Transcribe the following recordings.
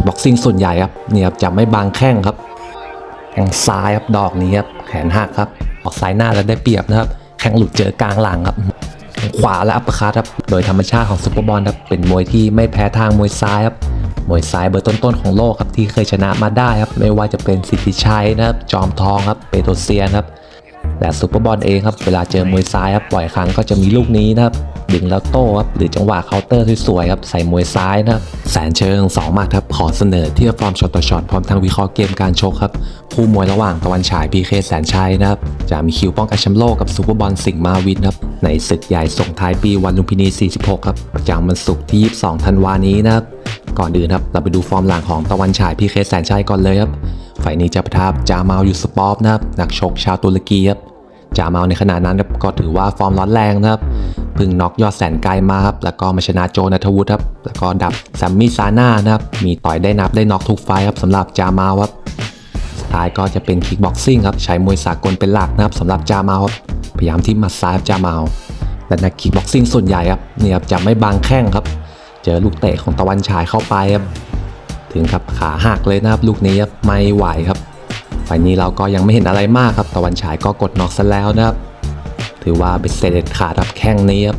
กบ็อกซิ่งส่วนใหญ่ครับเนี่ยครับจะไม่บางแข้งครับแข้งซ้ายครับดอกนี้ครับแขนหักครับออกซ้ายหน้าแล้วได้เปรียบนะครับแข้งหลุดเจอกลางหลังครับ ขวาและอัปเปอร์คัตครับโดยธรรมชาติของซุปเปอร์บอลครับเป็นมวยที่ไม่แพ้ทางมวยซ้ายครับมวยซ้ายเบอร์ต้นๆของโลกครับที่เคยชนะมาได้ครับไม่ว่าจะเป็นสิทธิชัยนะครับจอมทองครับเปโตรเซียนครับแต่ซูเปอร์บอลเองครับเวลาเจอมวยซ้ายครับบ่อยครั้งก็จะมีลูกนี้นะครับ ดึงแล้วโต้ครับหรือจังหวะเคาน์เตอร์สวยๆครับใส่มวยซ้ายนะครับแสนเชิง2มาครับขอเสนอเทียบฟอร์มช็อตต่อช็อตพร้อมทั้งวิเคราะห์เกมการชกครับคู่มวยระหว่างตะวันฉายพีเคแสนชัยนะครับจะมีคิวป้องกันแชมป์โลกกับซูเปอร์บอลสิงห์มาวินครับในศึกใหญ่ส่งท้ายปีวันลุมพินี 46 ครับประจำวันศุกร์ที่ 22 ธันวานี้นะครับก่อนอื่นครับเราไปดูฟอร์มหลังของตะวันฉายพีเคแสนชัยก่อนเลยครับฝ่ายนี้จะประทับจามาลยูสปอฟนะครับนักชกชาวตุรกีครับจามาในขณะนั้นครับก็ถือว่าฟอร์มร้อนแรงนะครับ พึ่งน็อกยอดแสนไกลมาครับ แล้วก็มาชนะโจนัทวุฒิครับ แล้วก็ดับแซมมี่ซาน่านะครับ มีต่อยได้นับได้น็อกทุกไฟครับสำหรับจามาครับ สุดท้ายก็จะเป็นคิกบ็อกซิ่งครับ ใช้มวยสากลเป็นหลักนะครับสำหรับจามาครับ พยายามที่มัดซ้ายจามาแต่นักคิกบ็อกซิ่งส่วนใหญ่ครับเนี่ยครับจะไม่บางแข้งครับ เจอลูกเตะของตะวันฉายเข้าไปครับ ถึงกับขาหักเลยนะครับลูกนี้ครับไม่ไหวครับฝ่ายนี้เราก็ยังไม่เห็นอะไรมากครับ ตะวันฉายก็กดน็อกซะแล้วนะครับ ถือว่าเป็นเศษเด็ดขาดครับแข้งนี้ครับ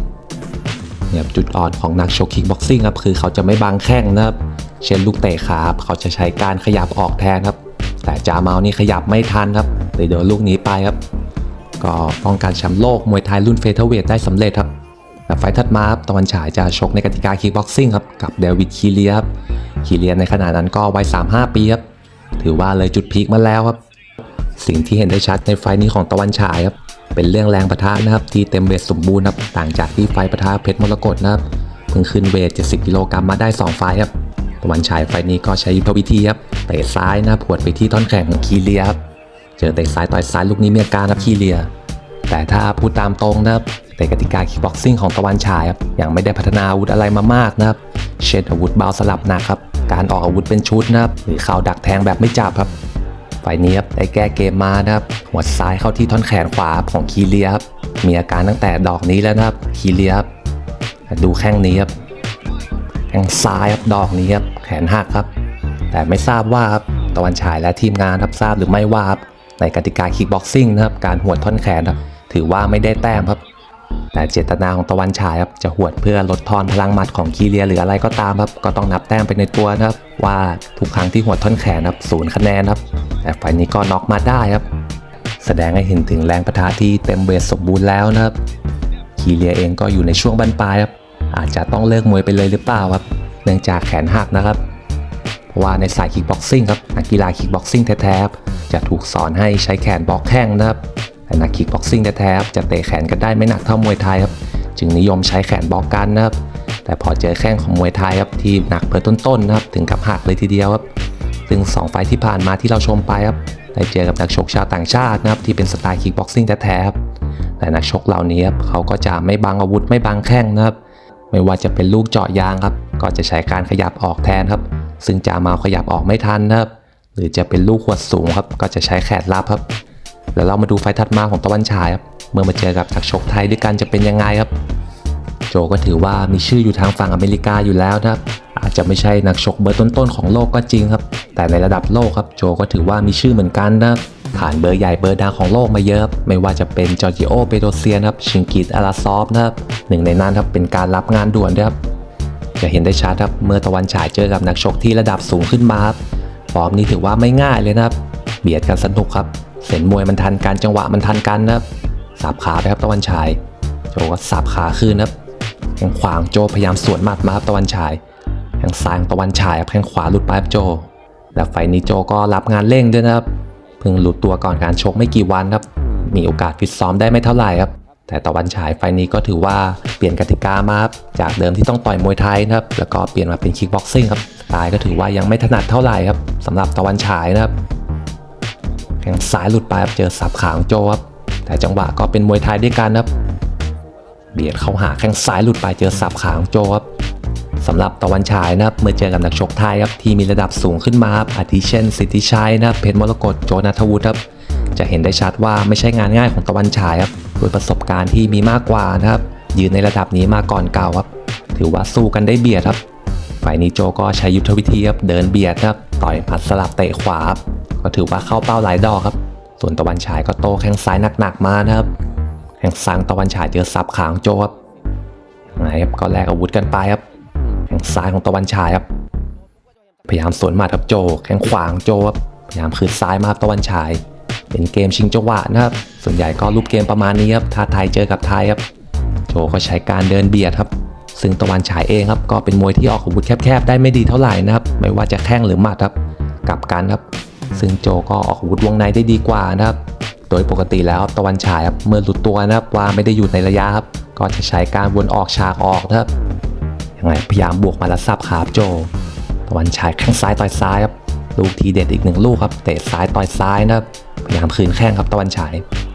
เนี่ยจุดอ่อนของนักชกคิกบ็อกซิ่งครับคือเขาจะไม่บางแข้งนะครับ เช่นลูกเตะขาเขาจะใช้การขยับออกแทนครับ แต่จาเมานี่ขยับไม่ทันครับเลยโดนลูกนี้ไปครับ ก็ป้องกันแชมป์โลกมวยไทยรุ่นเฟเธอร์เวทได้สำเร็จครับแต่ไฟล์ถัดมาครับตะวันฉายจะชกในกติกาคิกบ็อกซิ่งครับกับเดวิดคีเลียครับคีเลียในขณะนั้นก็วัย35 ปีครับถือว่าเลยจุดพีคมาแล้วครับ สิ่งที่เห็นได้ชัดในไฟนี้ของตะวันฉายครับ เป็นเรื่องแรงปะทะนะครับที่เต็มเวทสมบูรณ์ครับต่างจากที่ไฟล์ปะทะเพชรมรกตนะครับเพิ่งขึ้นเวท 70 กิโลกรัมมาได้ 2 ไฟครับตะวันฉายไฟนี้ก็ใช้ยุทธวิธีครับเตะซ้ายนะครับหวดไปที่ท่อนแขนของคีเลียครับเจอเตะซ้ายต่อยซ้ายลูกนี้มีอาการครับคีเลีย แต่ถ้าพูดตามตรงนะครับในกติกาคิกบ็อกซิ่งของตะวันฉายครับยังไม่ได้พัฒนาอาวุธอะไรมามากนะครับเช่นอาวุธเบาสลับหนักครับการออกอาวุธเป็นชุดนะครับหรือเข่าดักแทงแบบไม่จับครับ ฝ่ายนี้ครับได้แก้เกมมานะครับหัวซ้ายเข้าที่ท่อนแขนขวาของคีเลียครับมีอาการตั้งแต่ดอกนี้แล้วนะครับคีเลียครับดูแข้งนี้ครับแข้งซ้ายครับดอกนี้ครับแขนหักครับ แต่ไม่ทราบว่าครับตะวันฉายและทีมงานครับทราบหรือไม่ว่าครับในกติกาคิกบ็อกซิ่งนะครับการหวดท่อนแขนครับถือว่าไม่ได้แต้มครับ แต่เจตนาของตะวันฉายครับจะหวดเพื่อลดทอนพลังหมัดของคีเลียหรืออะไรก็ตามครับก็ต้องนับแต้มไปในตัวนะครับ ว่าทุกครั้งที่หวดท่อนแขนครับศูนย์คะแนนครับ แต่ฝ่ายนี้ก็น็อกมาได้ครับ แสดงให้เห็นถึงแรงประทะที่เต็มเวทสมบูรณ์แล้วนะครับ คีเลียเองก็อยู่ในช่วงบั้นปลายครับอาจจะต้องเลิกมวยไปเลยหรือเปล่าครับ เนื่องจากแขนหักนะครับเพราะว่าในสายคิกบ็อกซิ่งครับนักกีฬาคิกบ็อกซิ่งแท้ๆจะถูกสอนให้ใช้แขนบล็อกแข้งนะครับ แต่นักคิกบ็อกซิ่งแท้ๆครับจะเตะแขนกันได้ไม่หนักเท่ามวยไทยครับ จึงนิยมใช้แขนบล็อกกันนะครับ แต่พอเจอแข้งของมวยไทยครับที่หนักเบอร์ต้นๆนะครับ ถึงกับหักเลยทีเดียวครับ ซึ่งสองไฟที่ผ่านมาที่เราชมไปครับ ได้เจอกับนักชกชาวต่างชาตินะครับที่เป็นสไตล์คิกบ็อกซิ่งแท้ๆครับ แต่นักชกเหล่านี้ครับเขาก็จะไม่บังอาวุธไม่บังแข้งนะครับ ไม่ว่าจะเป็นลูกเจาะยางครับ ก็จะใช้การขยับออกแทนครับ ซึ่งจามาขยับออกไม่ทันนะครับ หรือจะเป็นลูกขวดสูงครับ ก็จะใช้แขนรับครับ แล้วเรามาดูไฟถัดมาของตะวันฉายครับ เมื่อมาเจอกับนักชกไทยด้วยกันจะเป็นยังไงครับ โจก็ถือว่ามีชื่ออยู่ทางฝั่งอเมริกาอยู่แล้วนะครับ อาจจะไม่ใช่นักชกเบอร์ต้นๆของโลกก็จริงครับ แต่ในระดับโลกครับ โจก็ถือว่ามีชื่อเหมือนกันนะครับผ่านเบอร์ใหญ่เบอร์ดังของโลกมาเยอะครับไม่ว่าจะเป็นจอร์จิโอเปโตรเซียนครับ ชิงกิตอาราซอฟนะครับ หนึ่งในนั้นครับเป็นการรับงานด่วนด้วยครับ จะเห็นได้ชัดครับเมื่อตะวันฉายเจอกับนักชกที่ระดับสูงขึ้นมาครับฟอร์มนี้ถือว่าไม่ง่ายเลยนะครับ เบียดกันสนุกครับ เสนมวยมันทันกันจังหวะมันทันกันนะครับสับขาไปครับตะวันฉายโจก็สับขาขึ้นนะครับแข้งขวางโจพยายามสวนหมัดมาครับตะวันฉายแข้งซ้ายของตะวันฉายครับแข้งขวาหลุดไปครับโจแต่ไฟนี้โจก็รับงานเร่งด้วยนะครับเพิ่งหลุดตัวก่อนการชกไม่กี่วันครับ มีโอกาสฟิตซ้อมได้ไม่เท่าไหร่ครับแต่ตะวันฉายไฟนี้ก็ถือว่าเปลี่ยนกติกามาครับจากเดิมที่ต้องต่อยมวยไทยนะครับแล้วก็เปลี่ยนมาเป็นคิกบ็อกซิ่งครับสไตล์ก็ถือว่ายังไม่ถนัดเท่าไหร่ครับสำหรับตะวันฉายนะครับ แข้งซ้ายหลุดไปเจอสับขาของโจครับแต่จังหวะก็เป็นมวยไทยด้วยกันครับ เบียดเข้าหาแข้งซ้ายหลุดไปเจอสับขาของโจครับสำหรับตะวันฉายนะครับเมื่อเจอกับนักชกไทยครับที่มีระดับสูงขึ้นมาครับอาทิเช่น สิทธิชัยนะครับเพชรมรกตโจนัทวุฒิครับจะเห็นได้ชัดว่าไม่ใช่งานง่ายของตะวันฉายครับด้วยประสบการณ์ที่มีมากกว่านะครับยืนในระดับนี้มาก่อนเก่าครับ ถือว่าสู้กันได้เบียดครับฝ่ายนี้โจก็ใช้ยุทธวิธีครับเดินเบียดครับต่อยหมัดสลับเตะขวาครับ ก็ถือว่าเข้าเป้าหลายดอกครับ ส่วนตะวันฉายก็โต้แข้งซ้ายหนักๆมานะครับ แข้งซ้ายตะวันฉายเจอสับขางโจครับยังไงครับก็แลกอาวุธกันไปครับแข้งซ้ายของตะวันฉายครับ พยายามสวนหมัดครับโจ แข้งขวาของโจครับ พยายามคืนซ้ายมาครับตะวันฉาย เป็นเกมชิงจังหวะนะครับ ส่วนใหญ่ก็รูปเกมประมาณนี้ครับถ้าไทยเจอกับไทยครับ โจก็ใช้การเดินเบียดครับซึ่งตะวันฉายเองครับก็เป็นมวยที่ออกอาวุธแคบๆ ได้ไม่ดีเท่าไหร่นะครับ ไม่ว่าจะแข้งหรือหมัดครับกลับกันครับ ซึ่งโจก็ออกอาวุธวงในได้ดีกว่านะครับ โดยปกติแล้วตะวันฉายเมื่อหลุดตัวนะครับว่าไม่ได้อยู่ในระยะครับ ก็จะใช้การวนออกฉากออกนะครับยังไงพยายามบวกมาแล้วสับขาบโจ ตะวันฉายแข้งซ้ายต่อยซ้ายครับลูกทีเด็ดอีกหนึ่งลูกครับเตะซ้ายต่อยซ้ายนะครับพยายามคืนแข้งครับตะวันฉาย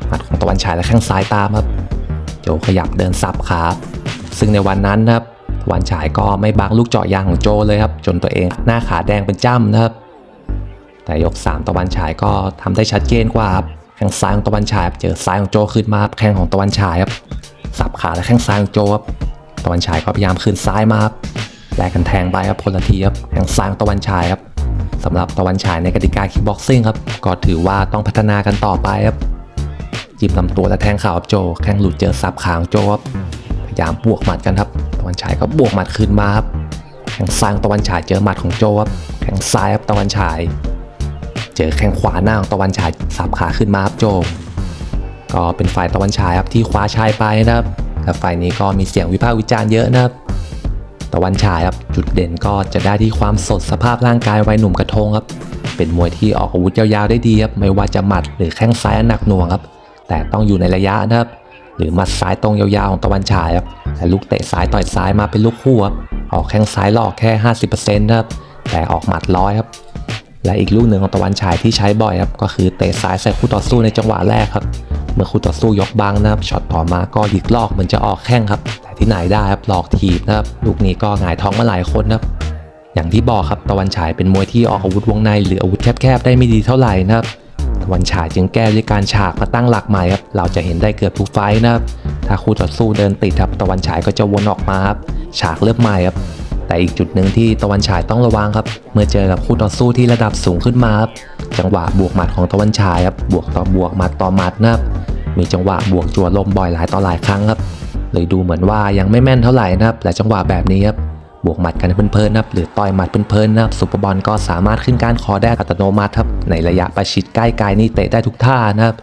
หมัดของตะวันฉายและแข้งซ้ายตามครับ โจขยับเดินสับขาบซึ่งในวันนั้นนะครับตะวันฉายก็ไม่บังลูกเจาะยางของโจเลยครับ จนตัวเองหน้าขาแดงเป็นจ้ำนะครับ แต่ยก 3 ตะวันฉายก็ทำได้ชัดเจนกว่าครับแข้งซ้ายของตะวันฉายเจอซ้ายของโจขึ้นมาครับแข้งของตะวันฉายครับสับขาและแข้งซ้ายของโจครับตะวันฉายก็พยายามคืนซ้ายมาครับแลกกันแทงไปครับคนละทีครับแข้งซ้ายของตะวันฉายครับสำหรับตะวันฉายในกติกาคิกบ็อกซิ่งครับก็ถือว่าต้องพัฒนากันต่อไปครับจีบลำตัวและแทงเข่าครับโจ แข้งหลุดเจอสับขางโจครับพยายามบวกหมัดกันครับ ตะวันฉายก็บวกหมัดคืนมาครับแข้งซ้ายของตะวันฉายเจอหมัดของโจครับแข้งซ้ายครับตะวันฉาย เจอแข้งขวาหน้าของตะวันฉายสับขาขึ้นมาครับโจก็เป็นฝ่ายตะวันฉายครับที่คว้าชัยไปนะครับและฝ่ายนี้ก็มีเสียงวิพากษ์วิจารณ์เยอะนะครับ ตะวันฉายครับจุดเด่นก็จะได้ที่ความสดสภาพร่างกายวัยหนุ่มกระทงครับ เป็นมวยที่ออกอาวุธยาวๆได้ดีครับไม่ว่าจะหมัดหรือแข้งซ้ายหนักหน่วงครับ แต่ต้องอยู่ในระยะนะครับ หรือหมัดซ้ายตรงยาวๆของตะวันฉายครับแต่ลูกเตะซ้ายต่อยซ้ายมาเป็นลูกคู่ครับออกแข้งซ้ายหลอกแค่ 50%นะครับแต่ออกหมัดร้อยครับ และอีกลูกหนึ่งของตะวันฉายที่ใช้บ่อยครับก็คือเตะซ้ายใส่คู่ต่อสู้ในจังหวะแรกครับ เมื่อคู่ต่อสู้ยกบังนะครับช็อตต่อมาก็หยิกลอกเหมือนจะออกแข้งครับ แต่ที่ไหนได้ครับหลอกถีบนะครับลูกนี้ก็หงายท้องมาหลายคนนะครับอย่างที่บอกครับตะวันฉายเป็นมวยที่ออกอาวุธวงในหรืออาวุธแคบๆได้ไม่ดีเท่าไหร่นะครับตะวันฉายจึงแก้ด้วยการฉากมาตั้งหลักใหม่ครับเราจะเห็นได้เกือบทุกไฟนะครับถ้าคู่ต่อสู้เดินติดครับตะวันฉายก็จะวนออกมาครับฉากเริ่มใหม่ครับ แต่อีกจุดหนึ่งที่ตะวันฉายต้องระวังครับ เมื่อเจอกับคู่ต่อสู้ที่ระดับสูงขึ้นมาครับจังหวะบวกหมัดของตะวันฉายครับบวกต่อบวกหมัดต่อหมัดนะครับมีจังหวะบวกจั่วลมบ่อยหลายต่อหลายครั้งครับเลยดูเหมือนว่ายังไม่แม่นเท่าไหร่นะครับและจังหวะแบบนี้ครับบวกหมัดกันเพลินๆนะครับหรือต่อยหมัดเพลินๆนะครับซุปเปอร์บอลก็สามารถขึ้นการคอได้อัตโนมัติครับในระยะประชิดใกล้กายนี่เตะได้ทุกท่านะครับ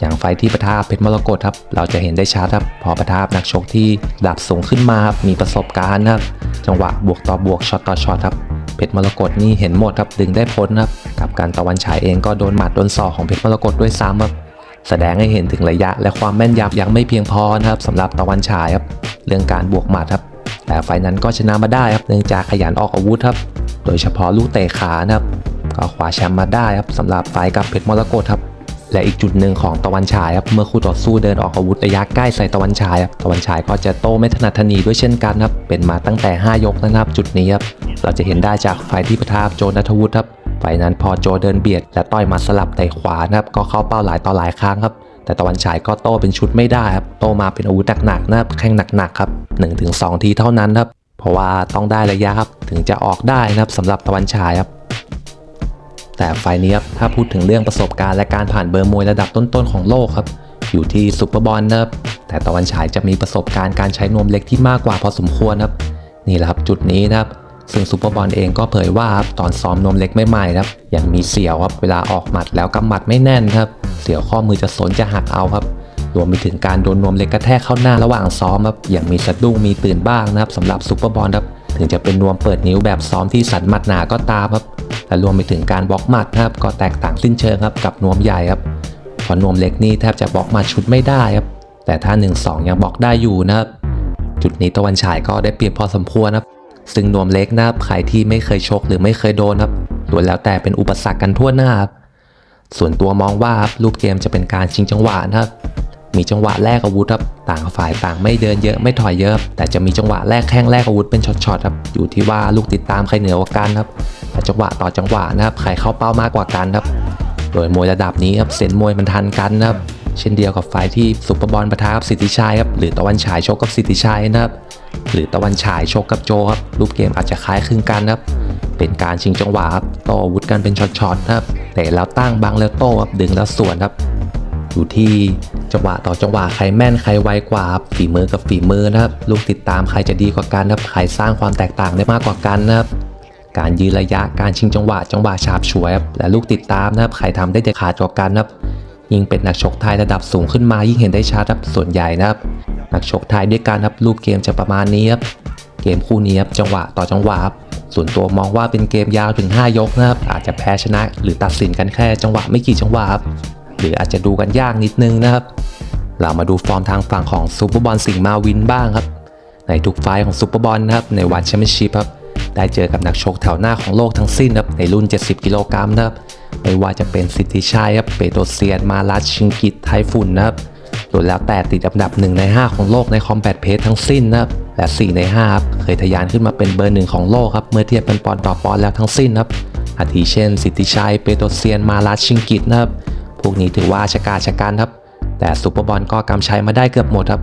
อย่างไฟที่ประทะเพชรมรกตครับ เราจะเห็นได้ชัดครับ พอประทะนักชกที่ดับสูงขึ้นมาครับ มีประสบการณ์นะครับ จังหวะบวกต่อบวกช็อตต่อช็อตครับ เพชรมรกตนี่เห็นหมดครับ ดึงได้พ้นครับ กับการตะวันฉายเองก็โดนหมัดโดนศอกของเพชรมรกตด้วยซ้ำครับ แสดงให้เห็นถึงระยะและความแม่นยำยังไม่เพียงพอนะครับสำหรับตะวันฉายครับ เรื่องการบวกหมัดครับ แต่ไฟนั้นก็ชนะมาได้ครับ เนื่องจากขยันออกอาวุธครับ โดยเฉพาะลูกเตะขานะครับ ก็คว้าแชมป์มาได้ครับสำหรับไฟกับเพชรมรกตครับ และอีกจุดหนึ่งของตะวันฉายครับเมื่อคู่ต่อสู้เดินออกอาวุธระยะใกล้ใส่ตะวันฉายครับตะวันฉายก็จะโต้ไม่ถนัดถนีด้วยเช่นกันครับเป็นมาตั้งแต่ 5 ยกนะครับจุดนี้ครับเราจะเห็นได้จากไฟที่ประทาบโจนัทวุฒิครับไฟนั้นพอโจเดินเบียดและต่อยมาสลับเตะขวานะครับก็เข้าเป้าหลายต่อหลายครั้งครับแต่ตะวันฉายก็โต้เป็นชุดไม่ได้ครับโต้มาเป็นอาวุธหนักๆนะครับแข้งหนักๆครับ1-2 ทีเท่านั้นครับเพราะว่าต้องได้ระยะครับถึงจะออกได้นะครับสำหรับตะวันฉายครับ แต่ไฟนี้ครับถ้าพูดถึงเรื่องประสบการณ์และการผ่านเบอร์มวยระดับต้นๆของโลกครับ อยู่ที่ซุปเปอร์บอลนะครับแต่ตะวันฉายจะมีประสบการณ์การใช้นวมเล็กที่มากกว่าพอสมควรครับ นี่แหละครับจุดนี้นะครับซึ่งซุปเปอร์บอลเองก็เผยว่าครับตอนซ้อมนวมเล็กใหม่ๆครับยังมีเสียวครับเวลาออกหมัดแล้วกำหมัดไม่แน่นครับ เสียวข้อมือจะสนจะหักเอาครับ รวมไปถึงการโดนนวมเล็กกระแทกเข้าหน้าระหว่างซ้อมครับอย่างมีสะดุ้งมีตื่นบ้างนะครับสำหรับซุปเปอร์บอลครับถึงจะเป็นนวมเปิดนิ้วแบบซ้อมที่สันหมัดหนาก็ตามครับ และรวมไปถึงการบล็อกหมัดนะครับก็แตกต่างสิ้นเชิงครับกับนวมใหญ่ครับเพราะนวมเล็กนี่แทบจะบล็อกหมัดชุดไม่ได้ครับแต่ถ้า 1-2 ยังบล็อกได้อยู่นะครับจุดนี้ตะวันฉายก็ได้เปรียบพอสมควรครับซึ่งนวมเล็กนะครับใครที่ไม่เคยชกหรือไม่เคยโดนครับล้วนแล้วแต่เป็นอุปสรรคกันทั่วหน้าครับส่วนตัวมองว่ารูปเกมจะเป็นการชิงจังหวะนะครับ มีจังหวะแลกอาวุธครับต่างฝ่ายต่างไม่เดินเยอะไม่ถอยเยอะ แต่จะมีจังหวะแลกแข้งแลกอาวุธเป็นช็อตๆครับอยู่ที่ว่าลูกติดตามใครเหนือกว่ากันครับแต่จังหวะต่อจังหวะนะครับใครเข้าเป้ามากกว่ากันครับ โดยมวยระดับนี้ครับเซนมวยมันทันกันนะครับเช่นเดียวกับไฟล์ที่ซุปเปอร์บอลประทะกับสิทธิชัยครับหรือตะวันฉายชกกับสิทธิชัยนะครับหรือตะวันฉายโชกกับโจครับรูปเกมอาจจะคล้ายคลึงกันครับเป็นการชิงจังหวะครับต้ออาวุธกันเป็นช็อตๆครับเตะแล้วตั้งบังแล้วโต้ครับดึงแล้วสวนครับ อยู่ที่จังหวะต่อจังหวะใครแม่นใครไวกว่าฝีมือกับฝีมือนะครับลูกติดตามใครจะดีกว่ากันนะครับใครสร้างความแตกต่างได้มากกว่ากันนะครับการยืนระยะการชิงจังหวะจังหวะฉาบฉวยและลูกติดตามนะครับใครทำได้เด็ดขาดกว่ากันนะครับยิ่งเป็นนักชกไทยระดับสูงขึ้นมายิ่งเห็นได้ชัดครับส่วนใหญ่นะครับนักชกไทยด้วยกันครับรูปเกมจะประมาณนี้ครับเกมคู่นี้ครับจังหวะต่อจังหวะส่วนตัวมองว่าเป็นเกมยาวถึง 5 ยกนะครับอาจจะแพ้ชนะหรือตัดสินกันแค่จังหวะไม่กี่จังหวะครับ หรืออาจจะดูกันยากนิดนึงนะครับ เรามาดูฟอร์มทางฝั่งของซูเปอร์บอลสิงห์มาวินบ้างครับ ในทุกไฟล์ของซูเปอร์บอลนะครับในวันแชมเปี้ยนชิพครับได้เจอกับนักชกแถวหน้าของโลกทั้งสิ้นครับในรุ่น 70 กิโลกรัมนะครับไม่ว่าจะเป็นสิทธิชัยครับเปโตรเซียนมาลัสชิงกิตไทฟุนนะครับรวมแล้วแต่ติดอันดับ 1 ใน 5 ของโลกในคอมแบทเพสทั้งสิ้นนะครับและ 4 ใน5ครับเคยทะยานขึ้นมาเป็นเบอร์หนึ่งของโลกครับเมื่อเทียบเป็นปอนด์ต่อปอนด์แล้วทั้งสิ้นครับอาทิเช่น สิทธิชัยเปโตรเซียนมาลัสชิงกิตนะครับ พวกนี้ถือว่าชะกาจชะกันครับ แต่ซูเปอร์บอลก็กำชัยมาได้เกือบหมดครับ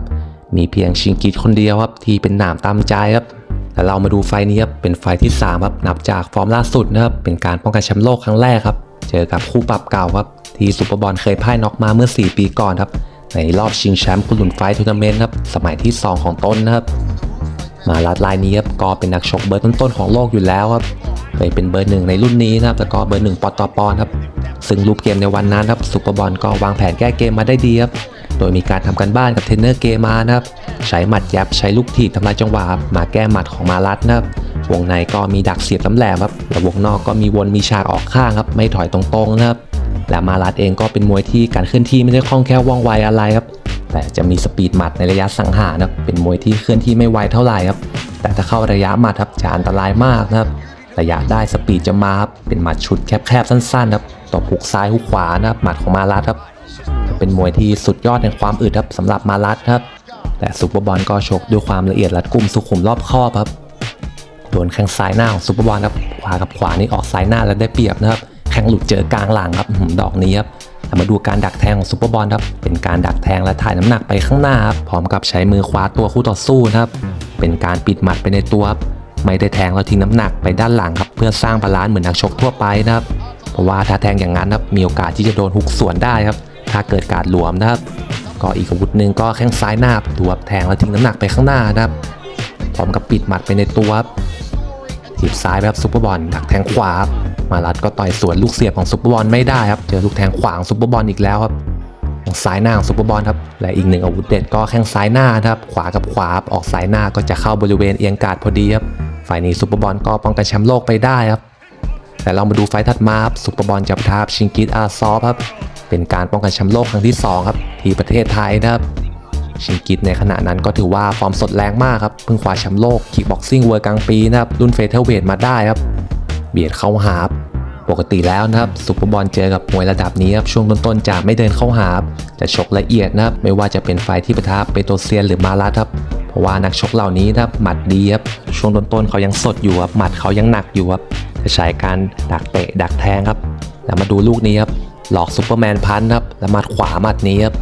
มีเพียงชิงกิตคนเดียวครับที่เป็นหนามตามใจครับแต่เรามาดูไฟนี้ครับเป็นไฟที่3ครับนับจากฟอร์มล่าสุดนะครับเป็นการป้องกันแชมป์โลกครั้งแรกครับ เจอกับคู่ปรับเก่าครับที่ซูเปอร์บอลเคยพ่ายน็อกมาเมื่อ 4 ปีก่อนครับในรอบชิงแชมป์กุหลุนไฟทัวร์นาเมนต์ครับสมัยที่ 2 ของต้นนะครับมาลัดลายนี้ครับก็เป็นนักชกเบอร์ต้นๆของโลกอยู่แล้วครับเคยเป็นเบอร์หนึ่งในรุ่นนี้นะครับแล้วก็เบอร์หนึ่งปอต่อปอนครับ ซึ่งรูปเกมในวันนั้นครับซูเปอร์บอลก็วางแผนแก้เกมมาได้ดีครับโดยมีการทำกันบ้านกับเทรนเนอร์เกมมานะครับใช้หมัดยับใช้ลูกถีบทำลายจังหวะมาแก้หมัดของมาลัดนะครับวงในก็มีดักเสียบล้ำแหลมครับและวงนอกก็มีวนมีฉากออกข้างครับไม่ถอยตรงๆนะครับและมาลัดเองก็เป็นมวยที่การเคลื่อนที่ไม่ได้คล่องแคล่วว่องไวอะไรครับแต่จะมีสปีดหมัดในระยะสังหารนะเป็นมวยที่เคลื่อนที่ไม่ไวเท่าไหร่ครับแต่ถ้าเข้าระยะหมัดครับจะอันตรายมากนะครับ ระยะได้สปีดจะมาครับเป็นหมัดชุดแคบๆสั้นๆครับตบหุกซ้ายหุกขวานะครับหมัดของมาลัดครับเป็นมวยที่สุดยอดในความอึดครับสำหรับมาลัดครับ แต่ซูเปอร์บอลก็ชกด้วยความละเอียดรัดกุมสุขุมรอบคอบครับโดนแข้งซ้ายหน้าของซูเปอร์บอลครับขวากับขวานี่ออกซ้ายหน้าแล้วได้เปรียบนะครับแข้งหลุดเจอกลางหลังครับหือดอกนี้ครับมาดูการดักแทงของซูเปอร์บอลครับ เป็นการดักแทงและถ่ายน้ำหนักไปข้างหน้าครับ พร้อมกับใช้มือคว้าตัวคู่ต่อสู้นะครับ เป็นการปิดหมัดไปในตัวครับ ไม่ได้แทงแล้วทิ้งน้ำหนักไปด้านหลังครับเพื่อสร้างบาลานซ์เหมือนนักชกทั่วไปนะครับเพราะว่าถ้าแทงอย่างนั้นครับมีโอกาสที่จะโดนหุกส่วนได้ครับ ถ้าเกิดการหลวมนะครับก็อีกอาวุธหนึ่งก็แข้งซ้ายหน้าตัวครับแทงแล้วทิ้งน้ำหนักไปข้างหน้านะครับพร้อมกับปิดหมัดไปในตัวครับถีบซ้ายไปครับซุปเปอร์บอลดักแทงขวาครับมาลัดก็ต่อยสวนลูกเสียบของซุปเปอร์บอลไม่ได้ครับเจอลูกแทงขวางซุปเปอร์บอลอีกแล้วครับทางซ้ายหน้าของซุปเปอร์บอลครับและอีกหนึ่งอาวุธเด็ดก็แข้งซ้ายหน้านะครับขวากับขวาออกซ้ายหน้าก็จะเข้าบริเวณเอียงกาดพอดีครับ ฝ่ายนี้ซุปเปอร์บอลก็ป้องกันแชมป์โลกไปได้ครับ แต่เรามาดูไฟถัดมาครับซุปเปอร์บอลจับทาบชิงกิตอาซอฟครับ เป็นการป้องกันแชมป์โลกครั้งที่สองครับ ที่ประเทศไทยนะครับ ชิงกิตในขณะนั้นก็ถือว่าฟอร์มสดแรงมากครับ เพิ่งคว้าแชมป์โลกคิกบ็อกซิ่งเวิร์กลางปีนะครับ รุ่นเฟเธอร์เวทมาได้ครับ เบียดเข้าหาบ ปกติแล้วนะครับซุปเปอร์บอลเจอกับมวยระดับนี้ครับช่วงต้นๆจะไม่เดินเข้าหาจะชกละเอียดนะครับไม่ว่าจะเป็นไฟที่ประทับเปโตเซียนหรือมาลัสครับเพราะว่านักชกเหล่านี้นะครับหมัดดีครับช่วงต้นๆเขายังสดอยู่ครับหมัดเขายังหนักอยู่ครับจะใช้การดักเตะดักแทงครับ แล้วมาดูลูกนี้ครับหลอกซูเปอร์แมนพันครับแล้วหมัดขวาหมัดนี้ครับ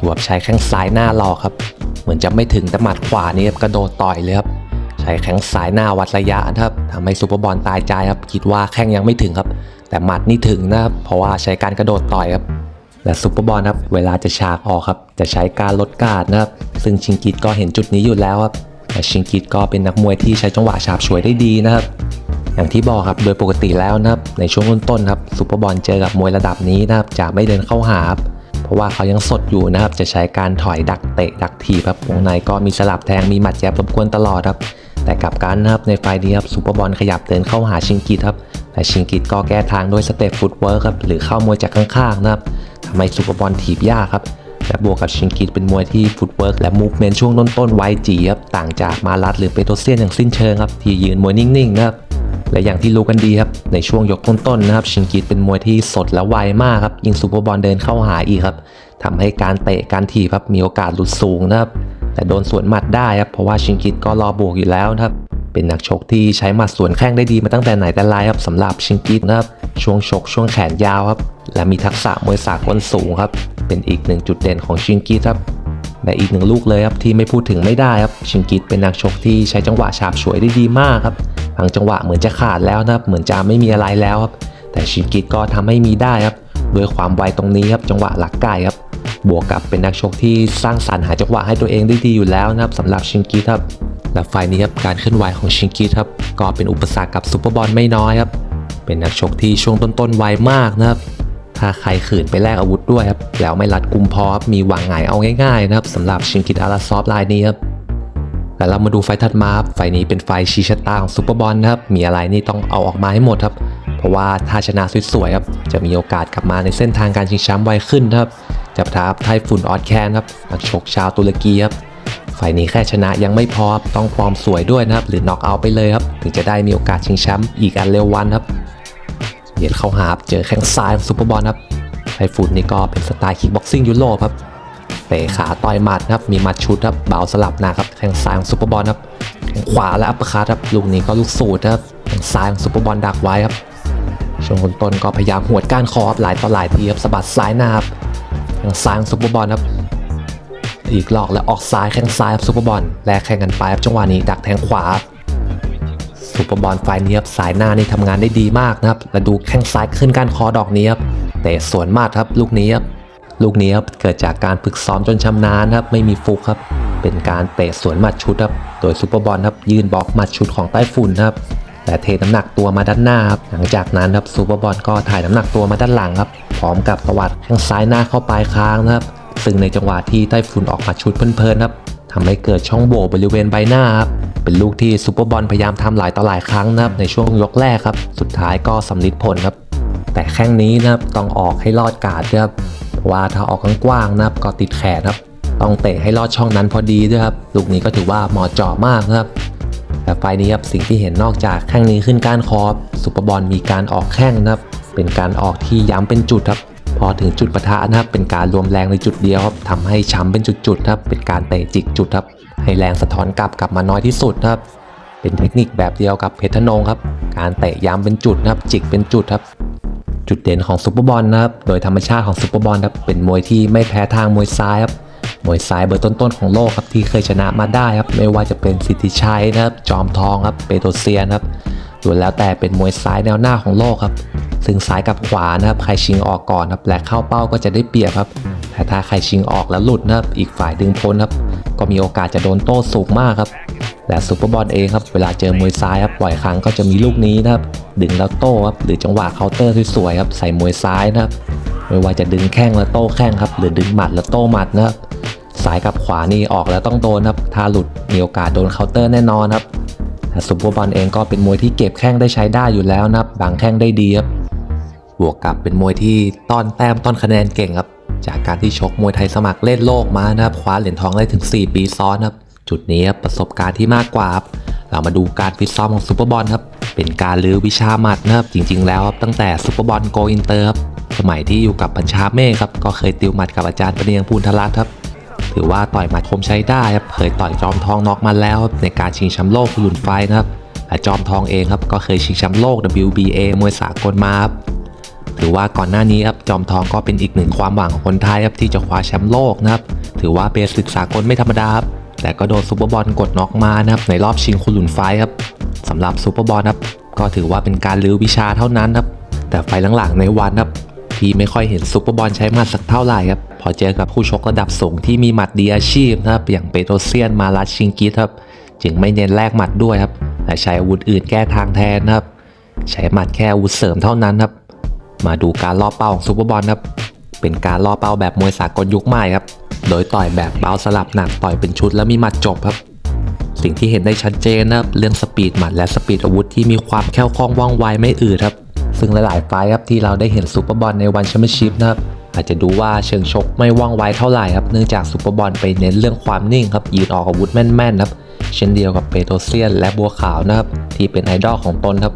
หัวบใช้แข้งซ้ายหน้าหลอกครับ เหมือนจะไม่ถึงแต่หมัดขวานี่ครับกระโดดต่อยเลยครับ ใช้แข้งซ้ายหน้าวัดระยะครับทำให้ซูเปอร์บอลตายใจครับ คิดว่าแข้งยังไม่ถึงครับ แต่หมัดนี่ถึงนะครับ เพราะว่าใช้การกระโดดต่อยครับ และซูเปอร์บอลครับ เวลาจะฉากออกครับ จะใช้การลดการ์ดนะครับ ซึ่งชิงกิตก็เห็นจุดนี้อยู่แล้วครับ แต่ชิงกิตก็เป็นนักมวยที่ใช้จังหวะฉาบฉวยได้ดีนะครับ อย่างที่บอกครับ โดยปกติแล้วนะครับ ในช่วงต้นๆครับ ซูเปอร์บอลเจอกับมวยระดับนี้นะครับ จะไม่เดินเข้าหาครับเพราะว่าเขายังสดอยู่นะครับ จะใช้การถอยดักเตะดักถีบครับวงในก็มีสลับแทงมีหมัดแยบรบกวนตลอดครับ แต่กลับกันนะครับในไฟล์นี้ครับซูเปอร์บอลขยับเดินเข้าหาชิงกิตครับแต่ชิงกิตก็แก้ทางด้วยสเตปฟุตเวิร์คครับหรือเข้ามวยจากข้างๆนะครับทำให้ซูเปอร์บอลถีบยากครับและบวกกับชิงกิตเป็นมวยที่ฟุตเวิร์กและมูฟเมนต์ช่วงต้นๆไวจีครับต่างจากมาลัดหรือเปโตเซียนอย่างสิ้นเชิงครับที่ยืนมวยนิ่งๆนะครับและอย่างที่รู้กันดีครับในช่วงยกต้นๆนะครับชิงกิตเป็นมวยที่สดและไวมากครับยิงซูเปอร์บอลเดินเข้าหาอีกครับทำให้การเตะการถีบครับมีโอกาสหลุดสูงนะครับ แต่โดนสวนหมัดได้ครับเพราะว่าชิงกิตก็รอบวกอยู่แล้วนะครับเป็นนักชกที่ใช้หมัดสวนแข้งได้ดีมาตั้งแต่ไหนแต่ไรครับสำหรับชิงกิตนะครับช่วงชกช่วงแขนยาวครับและมีทักษะมวยสากลสูงครับเป็นอีกหนึ่งจุดเด่นของชิงกิตครับและอีกหนึ่งลูกเลยครับที่ไม่พูดถึงไม่ได้ครับชิงกิตเป็นนักชกที่ใช้จังหวะฉาบฉวยได้ดีมากครับบางจังหวะเหมือนจะขาดแล้วนะครับเหมือนจะไม่มีอะไรแล้วครับแต่ชิงกิตก็ทำให้มีได้ครับด้วยความไวตรงนี้ครับจังหวะหลักไก่ครับ บวกกับเป็นนักชกที่สร้างสรรค์หาจังหวะให้ตัวเองได้ดีอยู่แล้วนะครับสำหรับชิงกิตครับและไฟนี้ครับการเคลื่อนไหวของชิงกิตครับก็เป็นอุปสรรคกับซูเปอร์บอลไม่น้อยครับเป็นนักชกที่ช่วงต้นๆไวมากนะครับถ้าใครขืนไปแลกอาวุธด้วยครับแล้วไม่รัดกุมพอครับมีหวังหงายเอาง่ายๆนะครับสำหรับชิงกิตอาราซอฟลายนี้ครับแล้วเรามาดูไฟถัดมาครับไฟนี้เป็นไฟชีชะตาของซูเปอร์บอลนะครับมีอะไรนี่ต้องเอาออกมาให้หมดครับ เพราะว่าถ้าชนะสวยๆครับจะมีโอกาสกลับมาในเส้นทางการชิงแชมป์ไวขึ้นครับ จะปะทะกับไทฝุ่นออสแคนครับนักชกชาวตุรกีครับไฟล์นี้แค่ชนะยังไม่พอต้องฟอร์มสวยด้วยนะครับ หรือน็อกเอาท์ไปเลยครับ ถึงจะได้มีโอกาสชิงแชมป์อีกอันเร็ววันครับเหยียดเข้าหาบเจอแข้งซ้ายของซูเปอร์บอลครับไทฝุ่นนี่ก็เป็นสไตล์คิกบ็อกซิ่งยุโรปครับเตะขาต่อยหมัดครับ มีหมัดชุดครับเบาสลับหนะครับแข้งซ้ายของซูเปอร์บอลครับแข้งขวาและอัปเปอร์คัตครับลูกนี้ก็ลูกสูตรครับแข้งซ้ายของซูเปอร์บอลดักไว้ครับช่วงต้นก็พยายามหวดก้านคอครับหลายต่อหลายทีครับสะบัดซ้ายหน้าครับ แข้งซ้ายของซูเปอร์บอลครับอีกหลอกและออกซ้ายแข้งซ้ายครับซูเปอร์บอลแลกแข่งกันไปครับจังหวะนี้ดักแทงขวาครับซูเปอร์บอลไฟล์นี้ครับสายหน้านี่ทำงานได้ดีมากนะครับและดูแข้งซ้ายขึ้นกานคอดอกนี้ครับเตะสวนมากครับลูกนี้ครับลูกนี้ครับเกิดจากการฝึกซ้อมจนชำนาญครับไม่มีฟุกครับเป็นการเตะสวนมัดชุดครับโดยซูเปอร์บอลครับยืนบล็อกมัดชุดของไต้ฝุ่นครับ แต่เทน้ำหนักตัวมาด้านหน้าครับหลังจากนั้นครับซูเปอร์บอลก็ถ่ายน้ำหนักตัวมาด้านหลังครับพร้อมกับตวัดแข้งซ้ายหน้าเข้าปลายค้างนะครับซึ่งในจังหวะที่ไต้ฝุ่นออกมัดชุดเพลินๆครับทำให้เกิดช่องโหว่บริเวณใบหน้าครับเป็นลูกที่ซูเปอร์บอลพยายามทำหลายต่อหลายครั้งนะครับในช่วงยกแรกครับสุดท้ายก็สำลิดผลครับ แต่แข้งนี้นะครับต้องออกให้รอดกาดด้วยครับว่าถ้าออกกว้างๆนะครับก็ติดแขนครับต้องเตะให้รอดช่องนั้นพอดีด้วยครับ ลูกนี้ก็ถือว่าเหมาะเจาะมากนะครับ แต่ไฟนี้ครับสิ่งที่เห็นนอกจากแข้งนี้ขึ้นก้านคอครับซูเปอร์บอลมีการออกแข้งนะครับ เป็นการออกที่ย้ำเป็นจุดครับ พอถึงจุดปะทะนะครับเป็นการรวมแรงในจุดเดียวครับทำให้ช้ำเป็นจุดๆครับเป็นการเตะจิกจุดครับให้แรงสะท้อนกลับกลับมาน้อยที่สุดครับเป็นเทคนิคแบบเดียวกับเพชรธนงครับ การเตะย้ำเป็นจุดนะครับ จิกเป็นจุดครับ จุดเด่นของซุปเปอร์บอลนะครับ โดยธรรมชาติของซุปเปอร์บอลครับ เป็นมวยที่ไม่แพ้ทางมวยซ้ายครับ มวยซ้ายเบอร์ต้นๆของโลกครับที่เคยชนะมาได้ครับไม่ว่าจะเป็นสิทธิชัยนะครับจอมทองครับเปโตเซียนครับล้วนแล้วแต่เป็นมวยซ้ายแนวหน้าของโลกครับ ซึ่งซ้ายกับขวานะครับใครชิงออกก่อนครับและเข้าเป้าก็จะได้เปรียบครับแต่ถ้าใครชิงออกแล้วหลุดนะครับอีกฝ่ายดึงพ้นครับก็มีโอกาสจะโดนโต้สูงมากครับและซูเปอร์บอลเองครับเวลาเจอมวยซ้ายครับบ่อยครั้งก็จะมีลูกนี้นะครับดึงแล้วโต้ครับหรือจังหวะเคาน์เตอร์สวยๆครับใส่มวยซ้ายนะครับ ไม่ว่าจะดึงแข้งแล้วโต้แข้งครับ หรือดึงหมัดแล้วโต้หมัดนะครับซ้ายกับขวานี่ออกแล้วต้องโดนครับ ถ้าหลุดมีโอกาสโดนเคาน์เตอร์แน่นอนครับแต่ซูเปอร์บอลเองก็เป็นมวยที่เก็บแข้งได้ใช้ได้อยู่แล้วนะครับ บางแข้งได้ดีครับ บวกกับเป็นมวยที่ต้อนแต้มต้อนคะแนนเก่งครับ จากการที่ชกมวยไทยสมัครเล่นโลกมานะครับ คว้าเหรียญทองได้ถึง 4 ปีซ้อนครับ จุดนี้ประสบการณ์ที่มากกว่าครับ เรามาดูการฟิตซ้อมของซูเปอร์บอลครับ เป็นการลือวิชาหมัดนะครับจริง ๆ แล้วตั้งแต่ซูเปอร์บอลโกอินเตอร์ครับสมัยที่อยู่กับบัญชาเมฆครับก็เคยติวหมัดกับอาจารย์ปเนียงพูนทรัตน์ครับถือว่าต่อยหมัดคมใช้ได้ครับเคยต่อยจอมทองน็อกมาแล้วในการชิงแชมป์โลกหลุนไฟนะครับและจอมทองเองครับก็เคยชิงแชมป์โลก WBA มวยสากลมาครับถือว่าก่อนหน้านี้ครับจอมทองก็เป็นอีกหนึ่งความหวังของคนไทยครับที่จะคว้าแชมป์โลกนะครับถือว่าเป็นศึกษากลไม่ธรรมดาครับแต่ก็โดนซูเปอร์บอลกดน็อกมานะครับในรอบชิงคุณหลุนไฟครับสำหรับซูเปอร์บอลครับ ก็ถือว่าเป็นการลื้อวิชาเท่านั้นครับ แต่ไฟหลังๆในวันครับที่ไม่ค่อยเห็นซูเปอร์บอลใช้หมัดสักเท่าไหร่ครับ พอเจอกับผู้ชกระดับสูงที่มีหมัดดีอาชีพนะครับ อย่างเปโตรเซียนมาลัดชิงกิสครับ จึงไม่เน้นแลกหมัดด้วยครับ แต่ใช้อาวุธอื่นแก้ทางแทนครับ ใช้หมัดแค่อาวุธเสริมเท่านั้นครับ มาดูการล่อเป้าของซูเปอร์บอลครับ เป็นการล่อเป้าแบบมวยสากลยุคใหม่ครับ โดยต่อยแบบเบาสลับหนักต่อยเป็นชุดแล้วมีหมัดจบครับ สิ่งที่เห็นได้ชัดเจนนะครับเรื่องสปีดหมัดและสปีดอาวุธที่มีความแคล่วคล่องว่องไวไม่อืดครับซึ่งหลายๆไฟล์ครับที่เราได้เห็นซูเปอร์บอลในวันแชมเปี้ยนชิพนะครับอาจจะดูว่าเชิงชกไม่ว่องไวเท่าไหร่ครับเนื่องจากซูเปอร์บอลไปเน้นเรื่องความนิ่งครับยืนออกอาวุธแม่นๆครับเช่นเดียวกับเปโตรเซียนและบัวขาวนะครับที่เป็นไอดอลของตนครับ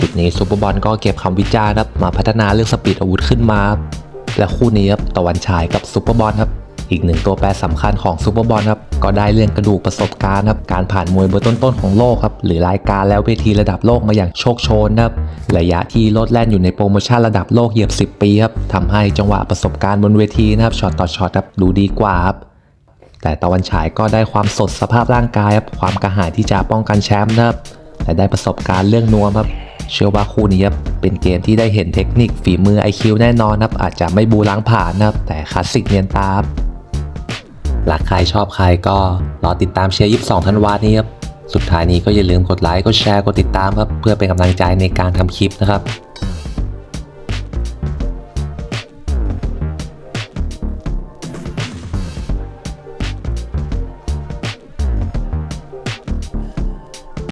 จุดนี้ซูเปอร์บอลก็เก็บคำวิจารณ์ครับมาพัฒนาเรื่องสปีดอาวุธขึ้นมา และคู่นี้ครับตะวันฉายกับซูเปอร์บอลครับ อีกหนึ่งตัวแปรสำคัญของซูเปอร์บอลครับก็ได้เรื่องกระดูกประสบการณ์ครับการผ่านมวยเบอร์ต้นๆของโลกครับหรือรายการแล้วเวทีระดับโลกมาอย่างโชคโชนครับระยะที่โลดแล่นอยู่ในโปรโมชั่นระดับโลกเหยียบ 10 ปีครับทำให้จังหวะประสบการณ์บนเวทีนะครับช็อตต่อช็อตครับดูดีกว่าครับแแต่ตะวันฉายก็ได้ความสดสภาพร่างกายครับความกระหายที่จะป้องกันแชมป์นะครับและได้ประสบการณ์เรื่องนวมครับเชื่อว่าคู่นี้ครับเป็นเกมที่ได้เห็นเทคนิคฝีมือ IQ แน่นอนครับอาจจะไม่บูล้างผ่านนะครับแต่คลาสสิกเนียนตาครับ รักใครชอบใครก็รอติดตามเชียร์ยิบสองธันวานี้ครับ สุดท้ายนี้ก็อย่าลืมกดไลค์ กดแชร์ กดติดตามครับ เพื่อเป็นกำลังใจในการทำคลิปนะครับ